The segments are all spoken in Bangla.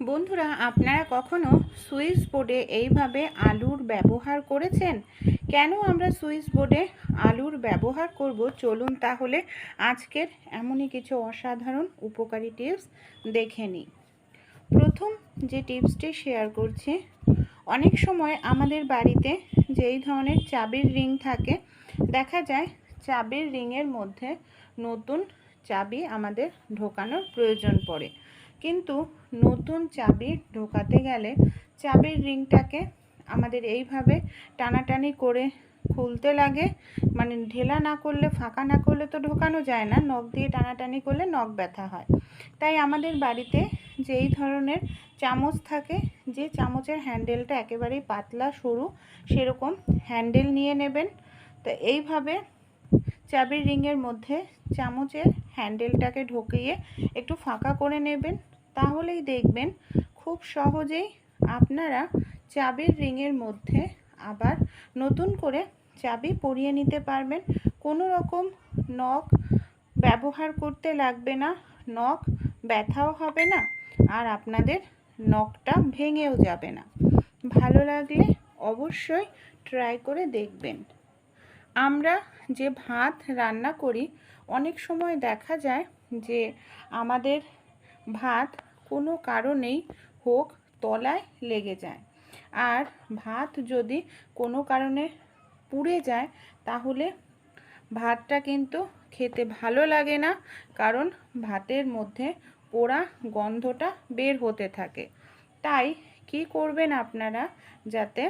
বন্ধুরা, আপনারা কখনো সুইচ বোর্ডে এইভাবে আলুর ব্যবহার করেছেন? কেন আমরা সুইচ বোর্ডে আলুর ব্যবহার করব? চলুন তাহলে আজকের এমনই কিছু অসাধারণ উপকারী টিপস দেখে নিই। প্রথম যে টিপসটি শেয়ার করছি, অনেক সময় আমাদের বাড়িতে যেই ধরনের চাবির রিং থাকে, দেখা যায় চাবির রিংয়ের মধ্যে নতুন চাবি আমাদের ঢোকানোর প্রয়োজন পড়ে। কিন্তু নতুন চাবি ঢোকাতে গেলে চাবির রিংটাকে আমাদের এইভাবে টানাটানি করে খুলতে লাগে। মানে ঢেলা না করলে, ফাঁকা না করলে তো ঢোকানো যায় না। নখ দিয়ে টানাটানি করলে নখ ব্যথা হয়। তাই আমাদের বাড়িতে যেই ধরনের চামচ থাকে, যে চামচের হ্যান্ডেলটা একেবারেই পাতলা, সরু, সেরকম হ্যান্ডেল নিয়ে নেবেন। তো এইভাবে চাবির রিংয়ের মধ্যে চামচের হ্যান্ডেলটাকে ঢুকিয়ে একটু ফাঁকা করে নেবেন। তাহলেই দেখবেন খুব সহজেই আপনারা চাবির রিংয়ের মধ্যে আবার নতুন করে চাবি পরিয়ে নিতে পারবেন। কোনো রকম নখ ব্যবহার করতে লাগবে না, নখ ব্যথাও হবে না আর আপনাদের নখটা ভেঙেও যাবে না। ভালো লাগলে অবশ্যই ট্রাই করে দেখবেন। আমরা যে ভাত রান্না করি, অনেক সময় দেখা যায় যে আমাদের ভাত কোনো কারণেই হোক তলায় লেগে যায়। আর ভাত যদি কোনো কারণে পুড়ে যায়, তাহলে ভাতটা কিন্তু খেতে ভালো লাগে না, কারণ ভাতের মধ্যে পোড়া গন্ধটা বের হতে থাকে। তাই কি করবেন আপনারা যাতে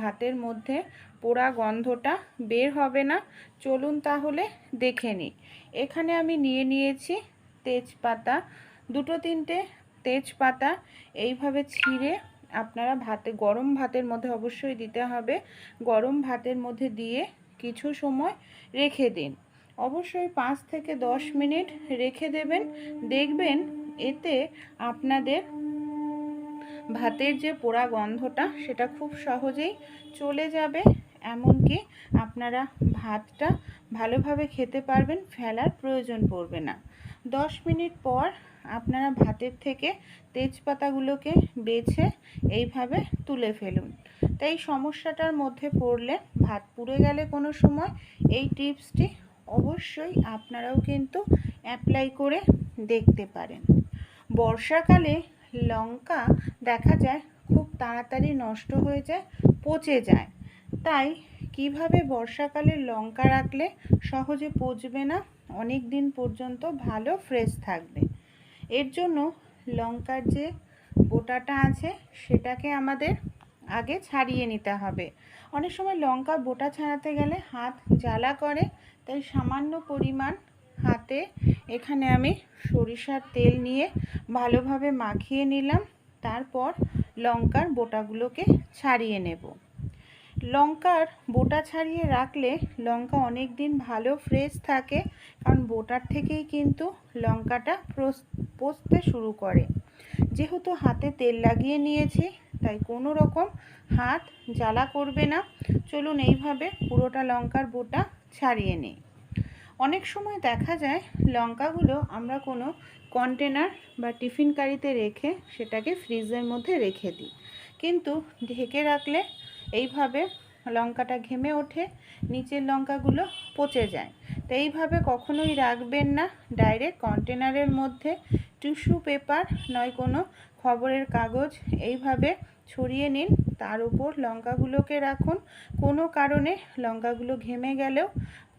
ভাতের মধ্যে পোড়া গন্ধটা বের হবে না? চলুন তাহলে দেখে নিই। এখানে আমি নিয়ে নিয়েছি তেজপাতা, দুটো তিনটে তেজপাতা এইভাবে ছিঁড়ে আপনারা ভাতে, গরম ভাতের মধ্যে অবশ্যই দিতে হবে। গরম ভাতের মধ্যে দিয়ে কিছু সময় রেখে দিন। অবশ্যই পাঁচ থেকে দশ মিনিট রেখে দেবেন। দেখবেন এতে আপনাদের ভাতের যে পোড়া গন্ধটা, সেটা খুব সহজেই চলে যাবে। এমনকি আপনারা ভাতটা ভালোভাবে খেতে পারবেন, ফেলার প্রয়োজন পড়বে না। দশ মিনিট পর আপনারা ভাতের থেকে তেজপাতাগুলোকে বেছে এইভাবে তুলে ফেলুন। তাই সমস্যাটার মধ্যে পড়লে ভাত পুড়ে গেলে কোনো সময় এই টিপসটি অবশ্যই আপনারাও কিন্তু অ্যাপ্লাই করে দেখতে পারেন। বর্ষাকালে লঙ্কা দেখা যায় খুব তাড়াতাড়ি নষ্ট হয়ে যায়, পচে যায়। তাই কীভাবে বর্ষাকালে লঙ্কা রাখলে সহজে পচবে না? অনেক দিন পর্যন্ত ভালো ফ্রেশ থাকবে। এর জন্য লঙ্কার যে বোটাটা আছে, সেটাকে আমাদের আগে ছাড়িয়ে নিতে হবে। অনেক সময় লঙ্কা বোটা ছাড়াতে গেলে হাত জ্বালা করে, তাই সামান্য পরিমাণ হাতে এখানে আমি সরিষার তেল নিয়ে ভালোভাবে মাখিয়ে নিলাম। তারপর লঙ্কার বোটাগুলোকে ছাড়িয়ে নেব। লঙ্কার বোটা ছাড়িয়ে রাখলে লঙ্কা অনেক দিন ভালো ফ্রেশ থাকে, কারণ বোটার থেকেই কিন্তু লঙ্কাটা পচতে শুরু করে। যেহেতু হাতে তেল লাগিয়ে নিয়েছি, তাই কোনো রকম হাত জ্বালা করবে না। চলুন এইভাবে পুরোটা লঙ্কার বোটা ছাড়িয়ে নিই। অনেক সময় দেখা যায় লঙ্কাগুলো আমরা কোনো কন্টেনার বা টিফিন কারিতে রেখে সেটাকে ফ্রিজের মধ্যে রেখে দিই। কিন্তু ঢেকে রাখলে এইভাবে লঙ্কাটা ঘেমে ওঠে, নিচের লঙ্কাগুলো পচে যায়। তো এইভাবে কখনোই রাখবেন না। ডাইরেক্ট কন্টেনারের মধ্যে টিস্যু পেপার নয় কোনো খবরের কাগজ এইভাবে ছড়িয়ে নিন। তার উপর লঙ্কাগুলোকে রাখুন। কোনো কারণে লঙ্কাগুলো ঘেমে গেলেও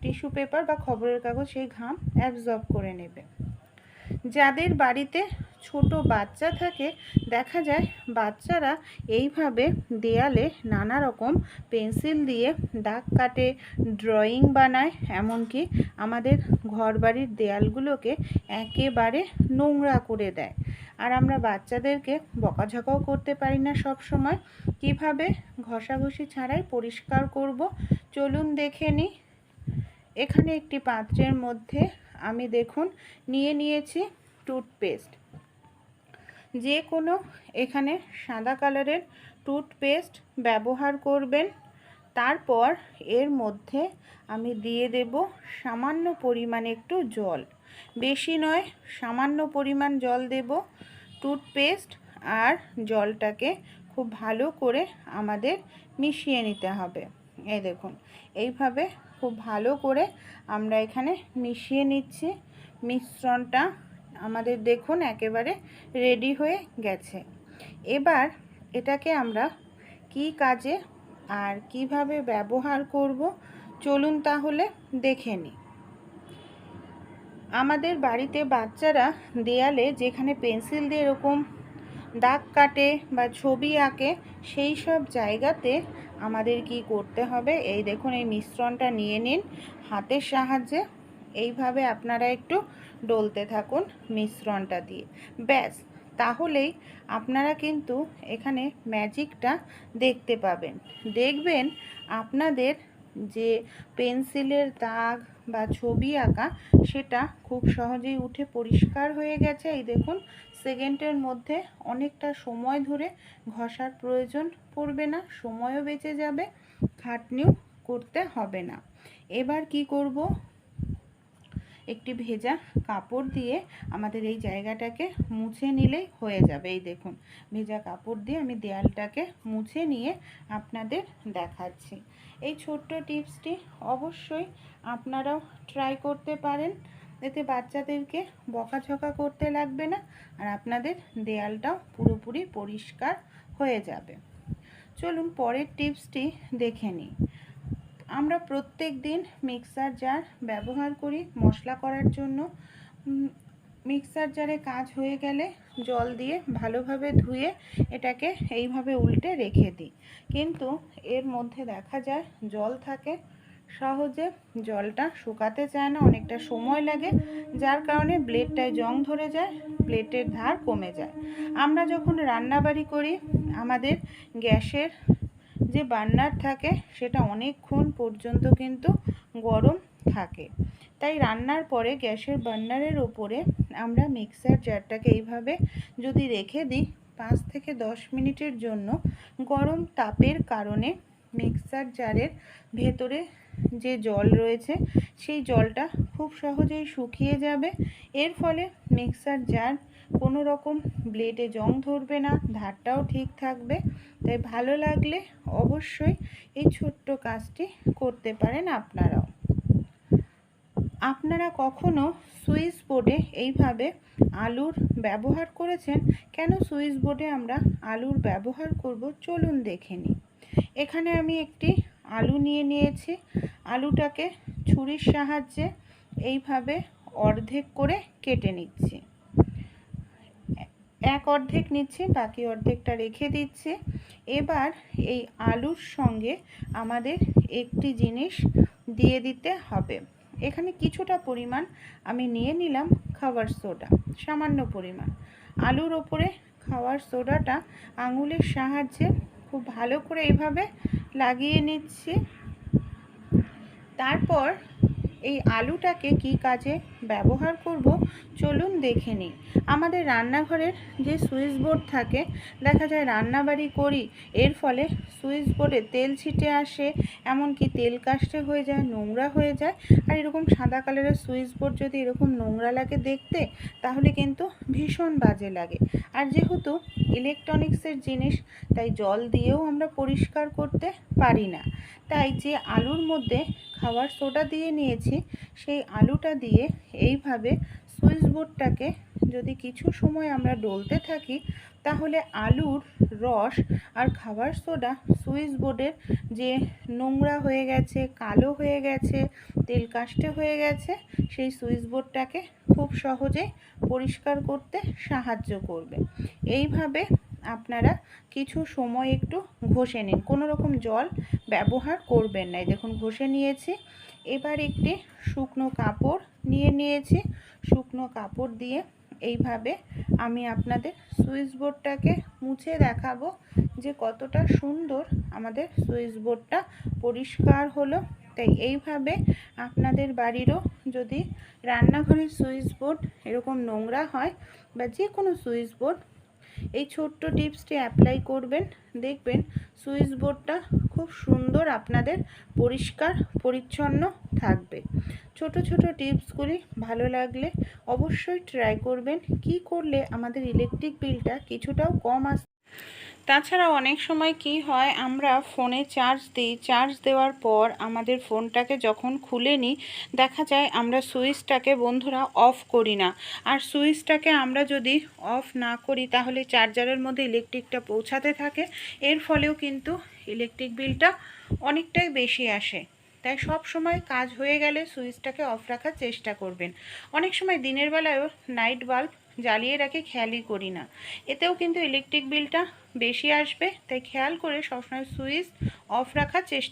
টিস্যু পেপার বা খবরের কাগজ সেই ঘাম অ্যাবজর্ব করে নেবে যাদের বাড়িতে ছোট বাচ্চা থাকে, দেখা যায় বাচ্চারা এইভাবে দেয়ালে নানা রকম পেন্সিল দিয়ে দাগ কাটে, ড্রয়িং বানায়, এমনকি আমাদের ঘরবাড়ির দেয়ালগুলোকে একেবারে নোংরা করে দেয়। আর আমরা বাচ্চাদেরকে বকাঝকাও করতে পারি না সব সময় কীভাবে ঘষাঘষি ছাড়াই পরিষ্কার করব? চলুন দেখে নিই এখানে একটি পাত্রের মধ্যে আমি দেখুন, নিয়ে নিয়েছি টুথপেস্ট। যে কোনো এখানে সাদা কালারের টুথপেস্ট ব্যবহার করবেন। তারপর এর মধ্যে আমি দিয়ে দেব সামান্য পরিমাণে একটু জল। বেশি নয়, সামান্য পরিমাণ জল দেব টুথপেস্ট আর জলটাকে খুব ভালো করে আমাদের মিশিয়ে নিতে হবে। এই দেখুন, এইভাবে খুব ভালো করে আমরা এখানে মিশিয়ে নিচ্ছি। মিশ্রণটা আমাদের দেখুন একেবারে রেডি হয়ে গেছে। এবার এটাকে আমরা কি কাজে আর কীভাবে ব্যবহার করব চলুন তাহলে দেখে নিই আমাদের বাড়িতে বাচ্চারা দেয়ালে যেখানে পেন্সিল দিয়ে এরকম দাগ কাটে বা ছবি আঁকে, সেই সব জায়গাতে আমাদের কি করতে হবে? এই দেখুন, এই মিশ্রণটা নিয়ে নিন। হাতের সাহায্যে এইভাবে আপনারা একটু ডলতে থাকুন মিশ্রণটা দিয়ে। ব্যাস, তাহলেই আপনারা কিন্তু এখানে ম্যাজিকটা দেখতে পাবেন। দেখবেন আপনাদের যে পেন্সিলের দাগ বা ছবি আঁকা, সেটা খুব সহজেই উঠে পরিষ্কার হয়ে গেছে। এই দেখুন, সেকেন্ডের মধ্যে অনেকটা সময় ধরে ঘষার প্রয়োজন পড়বে না, সময়ও বেঁচে যাবে, খাটনিও করতে হবে না। এবার কি করব? একটি ভেজা কাপড় দিয়ে আমাদের এই জায়গাটাকে মুছে নিলেই হয়ে যাবে। এই দেখুন, ভেজা কাপড় দিয়ে আমি দেয়ালটাকে মুছে নিয়ে আপনাদের দেখাচ্ছি। এই ছোট্ট টিপসটি অবশ্যই আপনারাও ট্রাই করতে পারেন। এতে বাচ্চাদেরকে বকাঝকা করতে লাগবে না আর আপনাদের দেয়ালটাও পুরোপুরি পরিষ্কার হয়ে যাবে। চলুন পরের টিপসটি দেখে নিই। আমরা প্রত্যেক দিন মিক্সার জার ব্যবহার করি মশলা করার জন্য। মিক্সার জারে কাজ হয়ে গেলে জল দিয়ে ভালোভাবে ধুয়ে এটাকে এইভাবে উল্টে রেখে দিই। কিন্তু এর মধ্যে দেখা যায় জল থাকে, সহজে জলটা শুকাতে চায় না, অনেকটা সময় লাগে, যার কারণে ব্লেডটায় জং ধরে যায় প্লেটের ধার কমে যায়। আমরা যখন রান্নাবাড়ি করি, আমাদের গ্যাসের যে বার্নার থাকে, সেটা অনেকক্ষণ পর্যন্ত কিন্তু গরম থাকে। তাই রান্নার পরে গ্যাসের বার্নারের ওপরে আমরা মিক্সার জারটাকে এইভাবে যদি রেখে দিই, পাঁচ থেকে দশ মিনিটের জন্য গরম তাপের কারণে মিক্সার জারের ভেতরে যে জল রয়েছে, সেই জলটা খুব সহজেই শুকিয়ে যাবে। এর ফলে মিক্সার জার কোনো রকম ব্লেডে জং ধরবে না, ধারটাও ঠিক থাকবে। তাই ভালো লাগলে অবশ্যই এই ছোট্ট কাজটি করতে পারেন আপনারাও। আপনারা কখনো সুইচ বোর্ডে এইভাবে আলুর ব্যবহার করেছেন? কেন সুইচ বোর্ডে আমরা আলুর ব্যবহার করব? চলুন দেখে নিই। এখানে আমি একটি আলু নিয়ে নিয়েছি। আলুটাকে ছুরির সাহায্যে এইভাবে অর্ধেক করে কেটে নিচ্ছি। এক অর্ধেক নিচ্ছি, বাকি অর্ধেকটা রেখে দিচ্ছি। এবার এই আলুর সঙ্গে আমাদের একটি জিনিস দিয়ে দিতে হবে। এখানে কিছুটা পরিমাণ আমি নিয়ে নিলাম খাবার সোডা, সামান্য পরিমাণ। আলুর ওপরে খাওয়ার সোডাটা আঙুলের সাহায্যে খুব ভালো করে এইভাবে লাগিয়ে নিচ্ছি। তারপর এই আলুটাকে কি কাজে ব্যবহার করব? চলুন দেখে নিই। আমাদের রান্নাঘরের যে সুইচ বোর্ড থাকে, দেখা যায় রান্নাবাড়ি করি, এর ফলে সুইচ বোর্ডে তেল ছিটে আসে, এমনকি তেল কাস্টে হয়ে যায়, নোংরা হয়ে যায়। আর এরকম সাদা কালারের সুইচ বোর্ড যদি এরকম নোংরা লাগে দেখতে, তাহলে কিন্তু ভীষণ বাজে লাগে। আর যেহেতু ইলেকট্রনিক্সের জিনিস, তাই জল দিয়েও আমরা পরিষ্কার করতে পারি না। তাই যে আলুর মধ্যে খাবার সোডা দিয়ে নিয়েছি, সেই আলুটা দিয়ে এইভাবে সুইচ বোর্ডটাকে যদি কিছু সময় আমরা ডলতে থাকি, তাহলে আলুর রস আর খাবার সোডা সুইচ বোর্ডের যে নোংরা হয়ে গেছে, কালো হয়ে গেছে, তেল কাস্টে হয়ে গেছে, সেই সুইচ বোর্ডটাকে খুব সহজেই পরিষ্কার করতে সাহায্য করবে। এইভাবে আপনারা কিছু সময় একটু ঘষে নিন। কোনো রকম জল ব্যবহার করবেন না। দেখুন, ঘষে নিয়েছি। এবার একটি শুকনো কাপড় নিয়ে নিয়েছি। শুকনো কাপড় দিয়ে এইভাবে আমি আপনাদের সুইচ বোর্ডটাকে মুছে দেখাবো যে কতটা সুন্দর আমাদের সুইচ বোর্ডটা পরিষ্কার হলো। তাই এইভাবে আপনাদের বাড়িরও যদি রান্নাঘরের সুইচ বোর্ড এরকম নোংরা হয় বা যে কোনো সুইচ বোর্ড এই ছোট্ট টিপসটি অ্যাপ্লাই করবেন। দেখবেন সুইচ বোর্ডটা খুব সুন্দর আপনাদের পরিষ্কার, পরিচ্ছন্ন থাকবে। ছোট ছোট টিপসগুলি ভালো লাগলে অবশ্যই ট্রাই করবেন। কি করলে আমাদের ইলেকট্রিক বিলটা কিছুটাও কম আস তাছাড়া অনেক সময় কি হয়, আমরা ফোনে চার্জ দিই। চার্জ দেওয়ার পর আমাদের ফোনটাকে যখন খুলে নিই, দেখা যায় আমরা সুইচটাকে বন্ধুরা অফ করি না। আর সুইচটাকে আমরা যদি অফ না করি, তাহলে চার্জারের মধ্যে ইলেকট্রিকটা পৌঁছাতে থাকে। এর ফলেও কিন্তু ইলেকট্রিক বিলটা অনেকটাই বেশি আসে। তাই সব সময় কাজ হয়ে গেলে সুইচটাকে অফ রাখার চেষ্টা করবেন। অনেক সময় দিনের বেলায়ও নাইট বাল্ব জ্বালিয়ে রাখি, খেয়ালই করি না। এতেও কিন্তু ইলেকট্রিক বিলটা বেশি আসবে, তাই খেয়াল করে সবসময় সুইচ অফ রাখার চেষ্টা